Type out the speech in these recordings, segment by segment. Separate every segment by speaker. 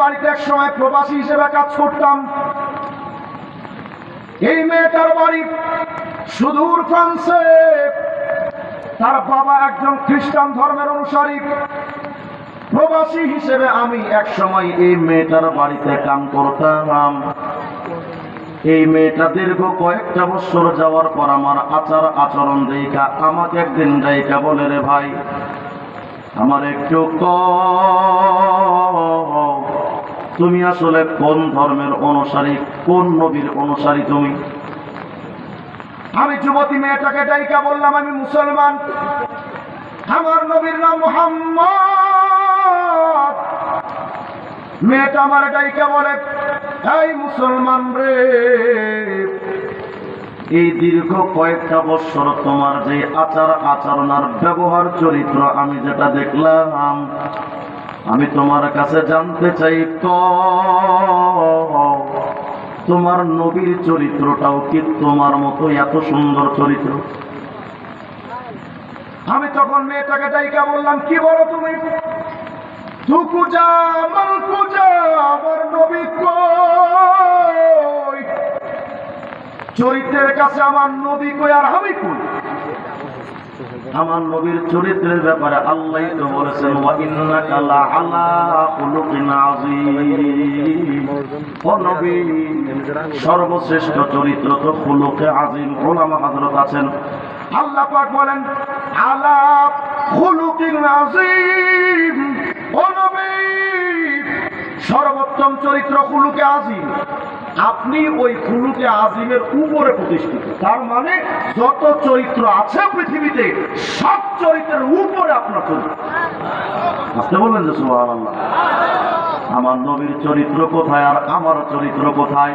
Speaker 1: বাড়িতে এক সময় প্রবাসী হিসেবে কাজ করতাম। এই মেয়েটার বাড়ি সুদূর ফ্রান্সে। তার বাবা একজন খ্রিস্টান ধর্মের অনুসারী। প্রবাসী হিসেবে আমি এক সময় এই মেয়েটার বাড়িতে কাম করতাম। এই মেয়েটা দীর্ঘ কয়েকটা বছর যাওয়ার পর আমার আচার আচরণ দেখা, আমাকে একদিন ডাইকা বলে, রে ভাই, আমার একটু ক তুমি আসলে কোন ধর্মের অনুসারী, কোন নবীর অনুসারী তুমি? আমি যুবতী মেয়েটাকে ডাইকা বললাম, আমি মুসলমান। আমার নবীর নাম মোহাম্মদ। মেয়েটা আমার ডাইকা বলে, এই মুসলমান রে, এই দীর্ঘ কয়েকটা বছর তোমার যে আচার আচরণার ব্যবহার চরিত্র আমি যেটা দেখলাম আমি তোমার কাছে জানতে চাই তোমার নবীর চরিত্রটাও কি তোমার মতো এত সুন্দর চরিত্র? আমি তখন মেয়েটাকে ডাইকা বললাম, কি বলো তুমি? আমার চরিত্রের কাছে আমার নবী কই আর আমি কই? আমার নবীর চরিত্রের ব্যাপারে আল্লাহ তো বলেছেন সর্বশ্রেষ্ঠ চরিত্র তো খুলুকে আযীম। ওলামা হযরত আছেন। আল্লাহ পাক বলেন, আলা ও নবী, সর্বোত্তম চরিত্র খুলুকে আজিম আপনি ওই খুলুকে আজিমের উপরে প্রতিষ্ঠিত। তার মানে যত চরিত্র আছে পৃথিবীতে, সব চরিত্রের উপরে আপনার চরিত্র। আসতে বললেন যে সুবহানাল্লাহ। আমার নবীর চরিত্র কোথায় আর আমার চরিত্র কোথায়?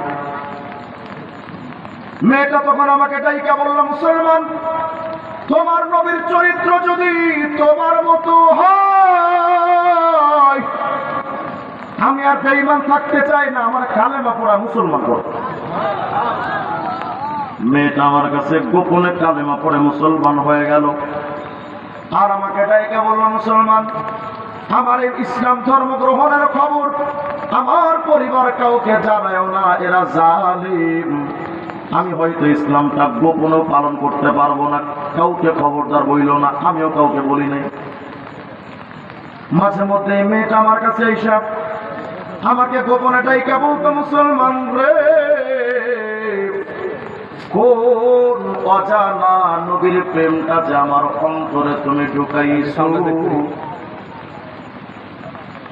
Speaker 1: মেয়েটা তখন আমাকে ডাইকা বলল, মুসলমান, তোমার নবীর চরিত্র যদি তোমার মতো হয় থাকতে না, আমার কালেমা পড়া মুসলমান মেয়েটা আমার কাছে গোপনে কালেমা পড়ে মুসলমান হয়ে গেল। আর আমাকে ডাইকা বলল, মুসলমান, আমার ইসলাম ধর্ম গ্রহণের খবর আমার পরিবার কাউকে না, এরা জালিম। আমি হয়তো ইসলামটা গোপনেও পালন করতে পারব না, কাউকে খবরদার বইল না, আমিও কাউকে বলি নাই। মাঝে মধ্যে মেয়েটা আমার কাছে এইসব আমাকে গোপনে ডাইকা বলতো মুসলমান রে? কোন অজানা নবীর প্রেমটা যে আমার অন্তরে তুমি ঢুকাইছো?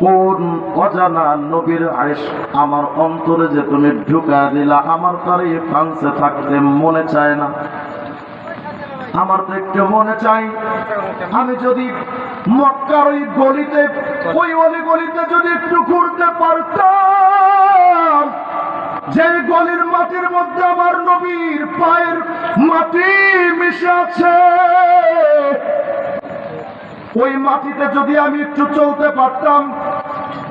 Speaker 1: কোন অজানা নবীর আয়েশ আমার অন্তরে যে তুমি ঢুকা দিলা? আমার তার এই ফ্রান্সে থাকতে মনে চায় না। আমার তো একটু মনে চাই। আমি যদি মক্কার ওই গলিতে, ওই অলি গলিতে যদি একটু ঘুরতে পারতাম যে গলির মাটির মধ্যে আমার নবীর পায়ের মাটি মিশে আছে, ওই মাটিতে যদি আমি একটু চলতে পারতাম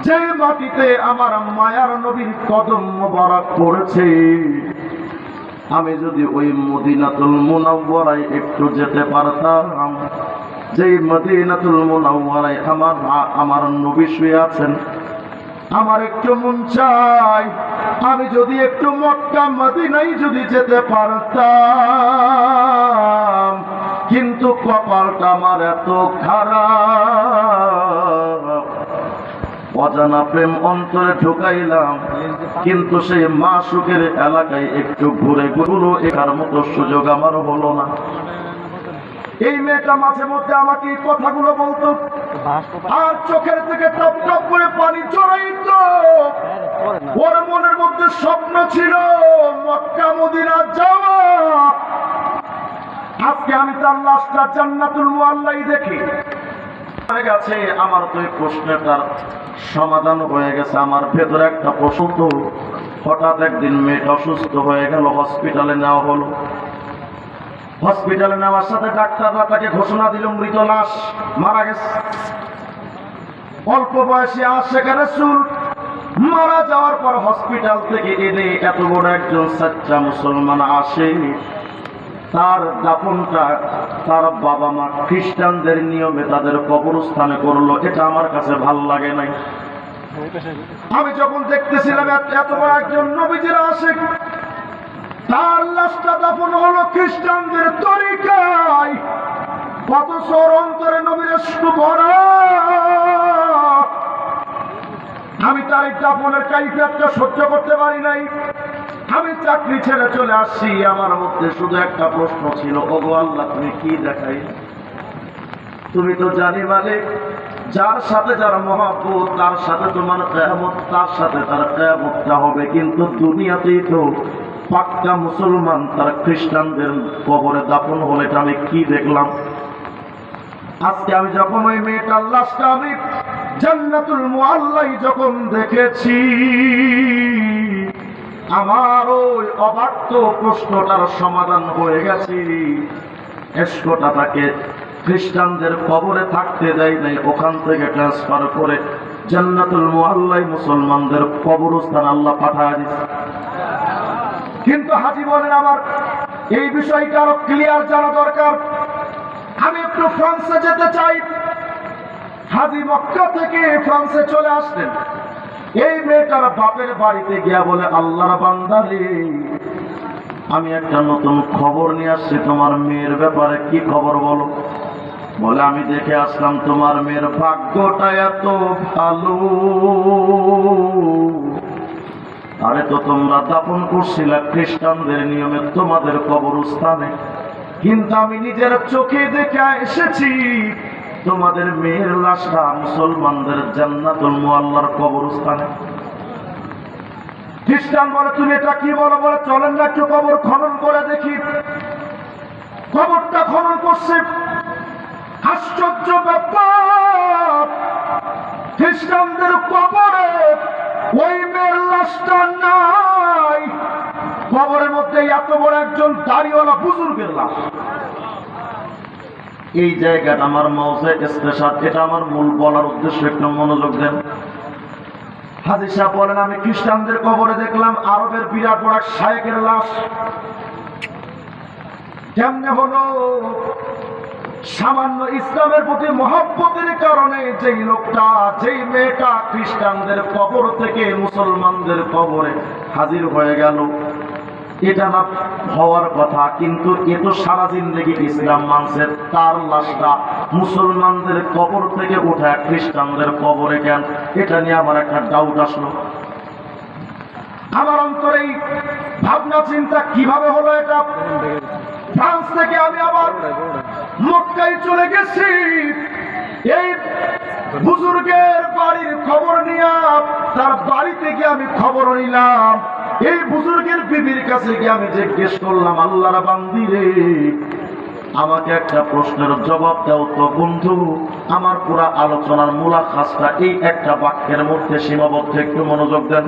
Speaker 1: যে মাটিতে আমার মায়ার নবীর কদম মোবারক পড়েছে আমি যদি ওই মদিনাতুল মুনাওয়ারায় একটু যেতে পারতাম, যেই মদিনাতুল মুনাওয়ারায় আমার আমার নবী শুয়ে আছেন, আমার একটু মন চাই। আমি যদি একটু মক্কা মদিনাই যদি যেতে পারতাম, কিন্তু কপালটা আমার এত খারাপ। অজানা প্রেম অন্তরে ঢুকাইলাম, কিন্তু সেই মা সুখের এলাকায় একটু ঘুরে ঘুরো একার মতো সুযোগ আমার হলো না। এই মেয়েটা মাঝে মধ্যে আমাকে এই কথাগুলো বলতো, আর চোখের থেকে টপ টপ করে পানি চড়াইত ওর মনের মধ্যে স্বপ্ন ছিল, মক্কা মদিনা যাওয়া। আজকে আমি তার লাশটা জান্নাতুল মুআল্লাই দেখি। হয়ে গেছে আমার তো এই প্রশ্নটার সমাধান হয়ে গেছে। আমার ভেতরে একটা প্রশ্ন তো হঠাৎ একদিন মেয়েটা অসুস্থ হয়ে গেল, হসপিটালে নেওয়া হলো। হসপিটালে নেওয়ার সাথে ডাক্তাররা তাকে ঘোষণা দিল, মৃত লাশ মারা গেছে। অল্প বয়সে আর সেখানে চুল মারা যাওয়ার পর হসপিটাল থেকে এনে এত বড় একজন সাচ্চা মুসলমান আসে। তার দাপনটা তার বাবা মা খ্রিস্টানদের নিয়মে তাদের কবরস্থানে করল, এটা আমার কাছে ভালো লাগে নাই। আমি যখন দেখতেছিলাম এত- বড় একজন নবীজির আশেক, তার লাশটা দাফন হলো খ্রিস্টানদের তরিকায়। কত সর অন্তরে নবীর একটু আমি তার দাফনের কাইফিয়াতটা সহ্য করতে পারি নাই। আমি চাকরি ছেড়ে চলে আসছি, আমার মধ্যে শুধু একটা প্রশ্ন ছিল, ওগো আল্লাহ, তুমি কি দেখাই? তুমি তো জানি মালিক, যার সাথে যার মহাব্বত, তার সাথে তোমার কেয়ামত, তার সাথে তার কেয়ামতটা হবে। কিন্তু দুনিয়াতেই তো পাক্কা মুসলমান, তার খ্রিস্টানদের কবরে দাপন হলে এটা আমি কি দেখলাম? আজকে আমি যখন ওই মেয়েটার লাশটা আমি জান্নাতুল মুআল্লাই যখন দেখেছি আমার ওই অবাক্য প্রশ্নটার সমাধান হয়ে গেছে। এসকোটা তাকে খ্রিস্টানদের কবরে থাকতে দেয় নাই, ওখান থেকে ট্রান্সফার করে জান্নাতুল মুআল্লাই মুসলমানদের কবরস্থান আল্লাহ পাঠায় দিচ্ছে কিন্তু হাজি বলেন, আমার এই বিষয়টা আরও ক্লিয়ার জানা দরকার। আমি একটু ফ্রান্সে যেতে চাই। হাজি মক্কা থেকে ফ্রান্সে চলে আসলেন। এই মেয়েটার বাপের বাড়িতে গিয়া বলে, আল্লাহর বান্দারে, আমি একটা নতুন খবর নিয়ে আসছি তোমার মেয়ের ব্যাপারে। কি খবর বলো? বলে, আমি দেখে আসলাম তোমার মেয়ের ভাগ্যটা এত ভালো। আরে তো তোমরা দাপন করছিলা খ্রিস্টানদের নিয়মে তোমাদের কবরস্থানে। কিন্তু আমি নিজের চোখে দেখে এসেছি তোমাদের মেয়ের লাশটা মুসলমানদের জান্নাতুল মুআল্লার কবরস্থানে। খ্রিস্টান বলে, তুমি এটা কি বলো? বলে, চলেন না একটু কবর খনন করে দেখি। কবরটা খনন করছে। আশ্চর্য ব্যাপার, খ্রিস্টানদের কবরে ওই মেয়ের লাশটা নাই। কবরের মধ্যে এত বড় একজন দাড়িওয়ালা বুজুর্গের লাশ। এই জায়গাটা আমার মৌসে স্পেশাল। এটা আমার মূল বলার উদ্দেশ্য, একটু মনোযোগ দেন। হাজি সাহেব বলেন, আমি খ্রিস্টানদের কবরে দেখলাম আরবের বিরাট বড় শায়েকের লাশ। কেমনে হলো? সামান্য ইসলামের প্রতি মহব্বতের কারণে যেই লোকটা, যেই মেয়েটা খ্রিস্টানদের কবর থেকে মুসলমানদের কবরে হাজির হয়ে গেল। এটা না হওয়ার কথা, কিন্তু এ তো সারা জিন্দগি ইসলাম মানছে। তার লাশটা মুসলমানদের কবর থেকে উঠে খ্রিস্টানদের কবরে কেন? এটা নিয়ে আমার একটা ডাউট আসলো। আমার অন্তরে এই ভাবনা, চিন্তা কীভাবে হলো এটা? ফ্রান্স থেকে আমি আবার মক্কায় চলে গেছি। এই বুজুর্গের বাড়ির খবর নিয়ে তার বাড়িতে গিয়ে আমি খবর নিলাম। এই বুজুর্গের বিবির কাছে গিয়ে আমি জিজ্ঞেস করলাম, আল্লাহর বান্দি রে, আমাকে একটা প্রশ্নের জবাব দাও তো বন্ধু। আমার পুরা আলোচনার মূলা খাসটা এই একটা বাক্যের মধ্যে সীমাবদ্ধ, একটু মনোযোগ দেন।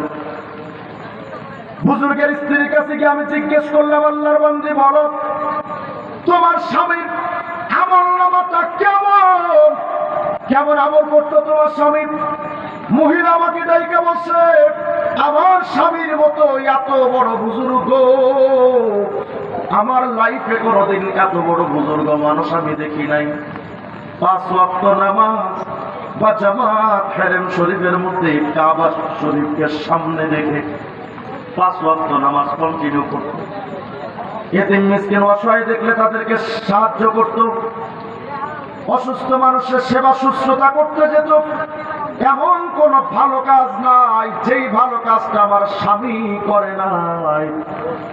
Speaker 1: বুজুর্গের স্ত্রীর কাছে গিয়ে আমি জিজ্ঞেস করলাম, আল্লাহর বন্দি, বলো, তোমার স্বামীর আমল নামাটা কেমন? কেমন আমল করতো তোমার স্বামী? মহিলা আমাকে ডাইকে বলছে, আমার স্বামীর মতো এত বড় বুজুর্গ, আমার লাইফে কোনোদিন এত বড় বুজুর্গ মানুষ আমি দেখি নাই। পাঁচ ওয়াক্ত নামাজ বা জামাত হেরেম শরীফের মধ্যে কাবা শরীফকে সামনে রেখে পাঁচ ওয়াক্ত নামাজ কন্টিনিউ করত। এতে মিসকিন অসহায় দেখলে তাদেরকে সাহায্য করত, অসুস্থ মানুষের সেবা শুশ্রূষা করতে যেত এমন কোন ভালো কাজ নাই, যেই ভালো কাজটা আমার স্বামী করে নাই।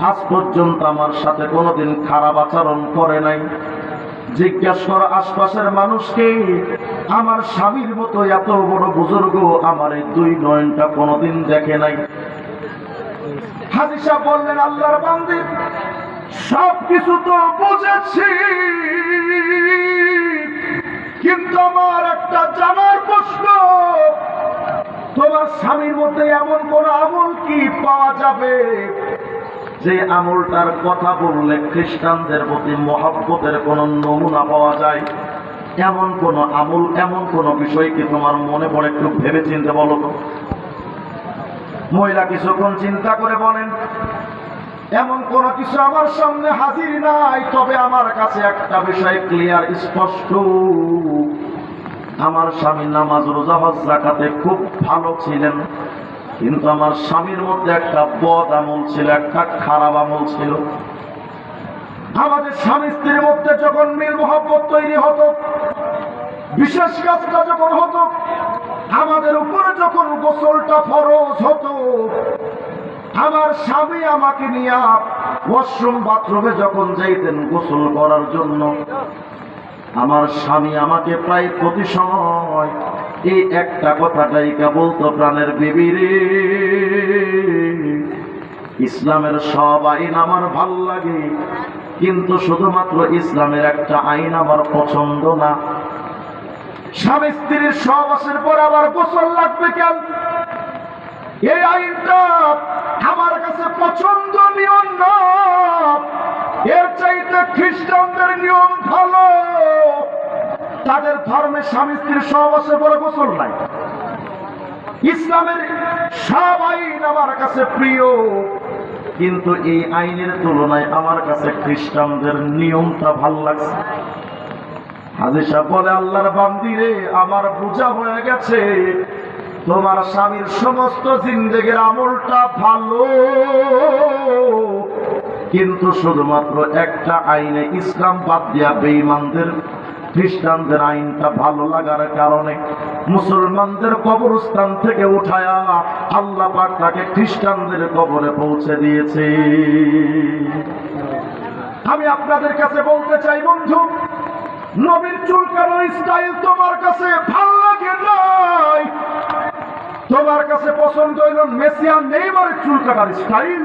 Speaker 1: আজ পর্যন্ত আমার সাথে কোনোদিন খারাপ আচরণ করে নাই। জিজ্ঞাসা করো আশপাশের মানুষকে, আমার স্বামীর মতো এত বড় বুজুর্গ আমার এই দুই নয়নটা কোনোদিন দেখে নাই। হাদিসা বললেন, আল্লাহর বান্দি সব কিছু তো বুঝেছি। কিন্তু আমার একটা জানার প্রশ্ন, তোমার স্বামীর মধ্যে এমন কোন আমল কি পাওয়া যাবে? যে আমলটার কথা বললে খ্রিস্টানদের প্রতি মহাব্বতের কোন নমুনা পাওয়া যায়? এমন কোন আমল, এমন কোন বিষয় কি তোমার মনে পড়ে একটু ভেবে চিনতে বলো মহিলা কিছুক্ষণ চিন্তা করে বলেন এমন কোন কিছু আমার সামনে হাজির নাই, তবে আমার কাছে একটা বিষয় ক্লিয়ার স্পষ্ট। আমার স্বামী নামাজ, রোজা, হজ জাকাতে খুব ভালো ছিলেন, কিন্তু আমার স্বামীর মধ্যে একটা বদ আমল ছিল, একটা খারাপ আমল ছিল। আমাদের স্বামী স্ত্রীর মধ্যে যখন মিল মহব্বত তৈরি হতো, বিশেষ কাজটা যখন হতো, আমাদের উপরে যখন গোসলটা ফরজ হতো আমার স্বামী আমাকে নিয়ে ওয়াশরুম বাথরুমে যখন যাইতেন গোসল করার জন্য, আমার স্বামী আমাকে প্রায় প্রতি সময় এই একটা কথাটাই বলতো, প্রাণের বিবি রে, ইসলামের সব আইন আমার ভালো লাগে, কিন্তু শুধুমাত্র ইসলামের একটা আইন আমার পছন্দ না। স্বামী স্ত্রীর সহবাসের পর আবার গোসল লাগবে কেন? এই আইনটা আমার কাছে পছন্দনীয় না এর চাইতে খ্রিস্টানদের নিয়ম ভালো। তাদের ধর্মে স্বামী স্ত্রীর সহবাসের পরে গোসল নাই। ইসলামের সব আইন আমার কাছে প্রিয়। কিন্তু এই আইনের তুলনায় আমার কাছে খ্রিস্টানদের নিয়মটা ভালো লাগছে। হাজি সাহেব বলে, আল্লাহর বান্দিরে, আমার বোঝা হয়ে গেছে তোমার স্বামীর সমস্ত জিন্দেগের আমলটা ভালো। কিন্তু শুধুমাত্র একটা আইনে ইসলাম বাদ দিয়া বেঈমানদের, খ্রিস্টানদের আইনটা ভালো লাগার কারণে মুসলমানদের কবরস্থান থেকে উঠায়া আল্লাহ পাক তাকে খ্রিস্টানদের কবরে পৌঁছে দিয়েছে। আমি আপনাদের কাছে বলতে চাই, বন্ধু, নবীর চুলকানোর স্টাইল তোমার কাছে ভালো লাগে নাই। তোমার কাছে পছন্দ হইল মেসিয়ান নেইমারের চুল কাটার স্টাইল।